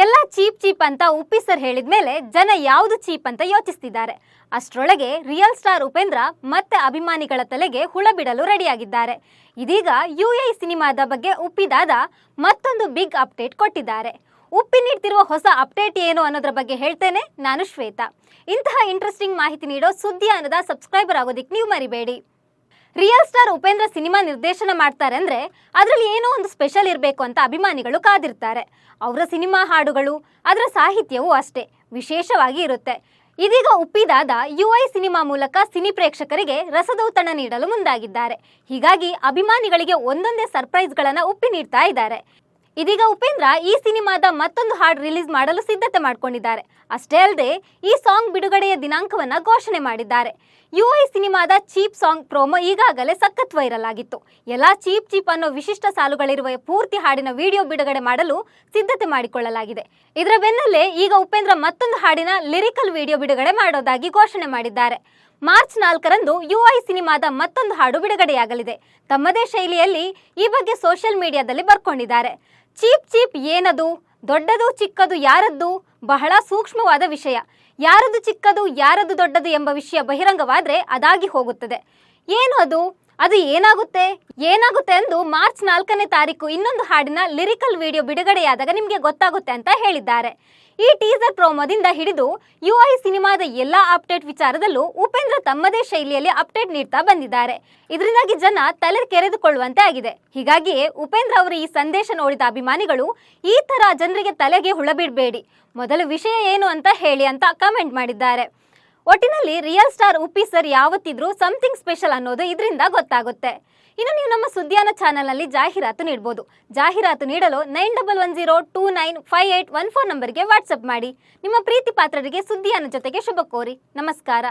ಎಲ್ಲ cheap cheap ಅಂತ Uppi sir ಹೇಳಿದ ಮೇಲೆ ಜನ ಯಾವುದು ಚೀಪ್ ಅಂತ ಯೋಚಿಸ್ತಿದ್ದಾರೆ. ಅಷ್ಟರೊಳಗೆ ರಿಯಲ್ ಸ್ಟಾರ್ ಉಪೇಂದ್ರ ಮತ್ತೆ ಅಭಿಮಾನಿಗಳ ತಲೆಗೆ ಹುಳ ಬಿಡಲು ರೆಡಿಯಾಗಿದ್ದಾರೆ. ಇದೀಗ ಯು ಎ ಸಿನಿಮಾದ ಬಗ್ಗೆ ಉಪ್ಪಿದಾದ ಮತ್ತೊಂದು ಬಿಗ್ ಅಪ್ಡೇಟ್ ಕೊಟ್ಟಿದ್ದಾರೆ. ಉಪ್ಪಿ ನೀಡ್ತಿರುವ ಹೊಸ ಅಪ್ಡೇಟ್ ಏನು ಅನ್ನೋದ್ರ ಬಗ್ಗೆ ಹೇಳ್ತೇನೆ ನಾನು ಶ್ವೇತಾ. ಇಂತಹ ಇಂಟ್ರೆಸ್ಟಿಂಗ್ ಮಾಹಿತಿ ನೀಡೋ ಸುದ್ದಿ ಅನ್ನದ ಸಬ್ಸ್ಕ್ರೈಬರ್ ಆಗೋದಿಕ್ಕೆ ನೀವು ಮರಿಬೇಡಿ. ರಿಯಲ್ ಸ್ಟಾರ್ ಉಪೇಂದ್ರ ಸಿನಿಮಾ ನಿರ್ದೇಶನ ಮಾಡ್ತಾರೆ ಅಂದ್ರೆ ಅದರಲ್ಲಿ ಏನೋ ಒಂದು ಸ್ಪೆಷಲ್ ಇರಬೇಕು ಅಂತ ಅಭಿಮಾನಿಗಳು ಕಾದಿರ್ತಾರೆ. ಅವರ ಸಿನಿಮಾ ಹಾಡುಗಳು, ಅದರ ಸಾಹಿತ್ಯವೂ ಅಷ್ಟೇ, ವಿಶೇಷವಾಗಿ ಇರುತ್ತೆ. ಇದೀಗ ಉಪ್ಪಿದಾದ ಯು ಐ ಸಿನಿಮಾ ಮೂಲಕ ಸಿನಿ ಪ್ರೇಕ್ಷಕರಿಗೆ ರಸದೌತಣ ನೀಡಲು ಮುಂದಾಗಿದ್ದಾರೆ. ಹೀಗಾಗಿ ಅಭಿಮಾನಿಗಳಿಗೆ ಒಂದೊಂದೇ ಸರ್ಪ್ರೈಸ್ಗಳನ್ನು ಉಪ್ಪಿ ನೀಡ್ತಾ ಇದ್ದಾರೆ. ಇದೀಗ ಉಪೇಂದ್ರ ಈ ಸಿನಿಮಾದ ಮತ್ತೊಂದು ಹಾಡು ರಿಲೀಸ್ ಮಾಡಲು ಸಿದ್ಧತೆ ಮಾಡಿಕೊಂಡಿದ್ದಾರೆ. ಅಷ್ಟೇ ಅಲ್ಲದೆ, ಈ ಸಾಂಗ್ ಬಿಡುಗಡೆಯ ದಿನಾಂಕವನ್ನ ಘೋಷಣೆ ಮಾಡಿದ್ದಾರೆ. ಯು ಐ ಸಿನಿಮಾದ ಚೀಪ್ ಸಾಂಗ್ ಪ್ರೋಮೋ ಈಗಾಗಲೇ ಸಖತ್ ವೈರಲ್ ಆಗಿತ್ತು ಎಲ್ಲ ಚೀಪ್ ಚೀಪ್ ಅನ್ನೋ ವಿಶಿಷ್ಟ ಸಾಲುಗಳಿರುವ ಪೂರ್ತಿ ಹಾಡಿನ ವಿಡಿಯೋ ಬಿಡುಗಡೆ ಮಾಡಲು ಸಿದ್ಧತೆ ಮಾಡಿಕೊಳ್ಳಲಾಗಿದೆ. ಇದರ ಬೆನ್ನಲ್ಲೇ ಈಗ ಉಪೇಂದ್ರ ಮತ್ತೊಂದು ಹಾಡಿನ ಲಿರಿಕಲ್ ವಿಡಿಯೋ ಬಿಡುಗಡೆ ಮಾಡೋದಾಗಿ ಘೋಷಣೆ ಮಾಡಿದ್ದಾರೆ. ಮಾರ್ಚ್ ನಾಲ್ಕರಂದು ಯು ಐ ಸಿನಿಮಾದ ಮತ್ತೊಂದು ಹಾಡು ಬಿಡುಗಡೆಯಾಗಲಿದೆ. ತಮ್ಮದೇ ಶೈಲಿಯಲ್ಲಿ ಈ ಬಗ್ಗೆ ಸೋಷಿಯಲ್ ಮೀಡಿಯಾದಲ್ಲಿ ಬರ್ಕೊಂಡಿದ್ದಾರೆ. ಚೀಪ್ ಚೀಪ್ ಏನದು? ದೊಡ್ಡದು ಚಿಕ್ಕದು ಯಾರದ್ದು? ಬಹಳ ಸೂಕ್ಷ್ಮವಾದ ವಿಷಯ. ಯಾರದು ಚಿಕ್ಕದು, ಯಾರದು ದೊಡ್ಡದು ಎಂಬ ವಿಷಯ ಬಹಿರಂಗವಾದರೆ ಅದಾಗಿ ಹೋಗುತ್ತದೆ. ಏನು ಅದು? ಅದು ಏನಾಗುತ್ತೆ? ಏನಾಗುತ್ತೆ ಎಂದು ಮಾರ್ಚ್ ನಾಲ್ಕನೇ ತಾರೀಕು ಇನ್ನೊಂದು ಹಾಡಿನ ಲಿರಿಕಲ್ ವಿಡಿಯೋ ಬಿಡುಗಡೆಯಾದಾಗ ನಿಮಗೆ ಗೊತ್ತಾಗುತ್ತೆ ಅಂತ ಹೇಳಿದ್ದಾರೆ. ಈ ಟೀಸರ್ ಪ್ರೋಮೋದಿಂದ ಹಿಡಿದು ಯು ಐ ಸಿನಿಮಾದ ಎಲ್ಲಾ ಅಪ್ಡೇಟ್ ವಿಚಾರದಲ್ಲೂ ಉಪೇಂದ್ರ ತಮ್ಮದೇ ಶೈಲಿಯಲ್ಲಿ ಅಪ್ಡೇಟ್ ನೀಡ್ತಾ ಬಂದಿದ್ದಾರೆ. ಇದರಿಂದಾಗಿ ಜನ ತಲೆ ಕೆರೆದುಕೊಳ್ಳುವಂತೆ ಆಗಿದೆ. ಹೀಗಾಗಿಯೇ ಉಪೇಂದ್ರ ಅವರ ಈ ಸಂದೇಶ ನೋಡಿದ ಅಭಿಮಾನಿಗಳು ಈ ತರ ಜನರಿಗೆ ತಲೆಗೆ ಹುಳ ಬಿಡಬೇಡಿ. ಮೊದಲು ವಿಷಯ ಏನು ಅಂತ ಹೇಳಿ ಅಂತ ಕಮೆಂಟ್ ಮಾಡಿದ್ದಾರೆ. ಒಟ್ಟಿನಲ್ಲಿ ರಿಯಲ್ ಸ್ಟಾರ್ ಉಪ್ಪಿ ಸರ್ ಯಾವತ್ತಿದ್ರೂ ಸಮಥಿಂಗ್ ಸ್ಪೆಷಲ್ ಅನ್ನೋದು ಇದರಿಂದ ಗೊತ್ತಾಗುತ್ತೆ. ಇನ್ನು ನೀವು ನಮ್ಮ ಸುದ್ದಿಯಾನ ಚಾನೆಲ್ನಲ್ಲಿ ಜಾಹೀರಾತು ನೀಡಬಹುದು ಜಾಹೀರಾತು ನೀಡಲು nine double one zero two nine five eight one four ನಂಬರ್ಗೆ ವಾಟ್ಸಪ್ ಮಾಡಿ. ನಿಮ್ಮ ಪ್ರೀತಿ ಪಾತ್ರರಿಗೆ ಸುದ್ದಿಯಾನ ಜೊತೆಗೆ ಶುಭ ಕೋರಿ. ನಮಸ್ಕಾರ.